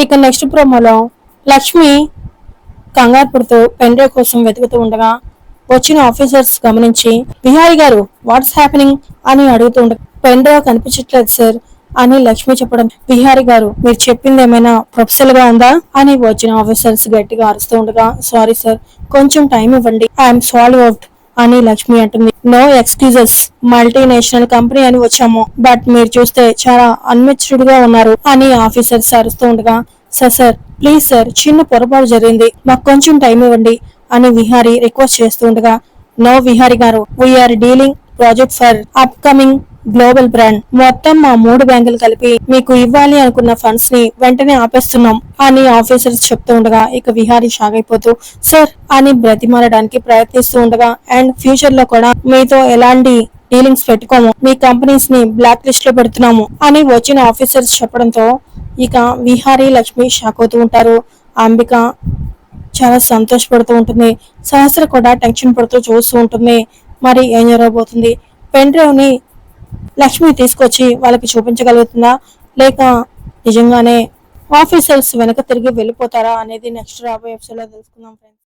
ఇక నెక్స్ట్ ప్రోమోలో లక్ష్మి కంగారు పడుతూ పెన్ కోసం వెతుకుతూ ఉండగా వచ్చిన ఆఫీసర్స్ గమనించి విహారి గారు వాట్స్ హ్యాపెనింగ్? అని అడుగుతూ ఉండగా పెన్ కనిపించట్లేదు సార్ అని లక్ష్మి చెప్పడం విహారి గారు మీరు చెప్పింది ఏమైనా ప్రొఫెసర్గా ఉందా? అని వచ్చిన ఆఫీసర్స్ గట్టిగా అరుస్తూ ఉండగా సారీ సార్ కొంచెం టైం ఇవ్వండి ఐఎమ్ సాల్వ్ అవుట్. అని లక్ష్మి అంటుంది. నో ఎక్స్క్యూజెస్ మల్టీనేషనల్ కంపెనీ అని వచ్చాము. బట్ మీరు చూస్తే చాలా అన్మెచ్యూర్డ్గా ఉన్నారు అని ఆఫీసర్ సరుస్తూ ఉండగా సార్ సార్ ప్లీజ్ సార్ చిన్న పొరపాటు జరిగింది. మాకు కొంచెం టైం ఇవ్వండి అని విహారీ రిక్వెస్ట్ చేస్తూ ఉండగా no Vihari garu we're dealing project for upcoming global brand. మొత్తం మా మూడు బ్యాంకులు కలిపి మీకు ఇవ్వాలి అనుకున్న ఫండ్స్ని వెంటనే ఆపేస్తున్నాం అని ఆఫీసర్స్ చెప్తూ ఉండగా ఇక విహారీ షాక్ అయిపోతూ సార్ అని బ్రతిమాలడానికి ప్రయత్నిస్తూ ఉండగా అండ్ ఫ్యూచర్లో కూడా మీతో ఎలాంటి డీలింగ్స్ పెట్టుకోము. మీ కంపెనీస్ని బ్లాక్ లిస్ట్లో పెడుతున్నాము అని వచ్చిన ఆఫీసర్స్ చెప్పడంతో ఇక విహారీ లక్ష్మి షాక్ అవుతూ ఉంటారు. అంబిక చాలా సంతోషపడుతూ ఉంటుంది. సహస్ర కూడా టెన్షన్ పడుతూ చూస్తూ ఉంటుంది. మరి ఏం జరగబోతుంది? పెన్ డ్రైవ్ని లక్ష్మి తీసుకొచ్చి వాళ్ళకి చూపించగలుగుతుందా? లేక నిజంగానే ఆఫీసర్స్ వెనక తిరిగి వెళ్ళిపోతారా అనేది నెక్స్ట్ రాబోయే ఎపిసోడ్లో తెలుసుకుందాం ఫ్రెండ్స్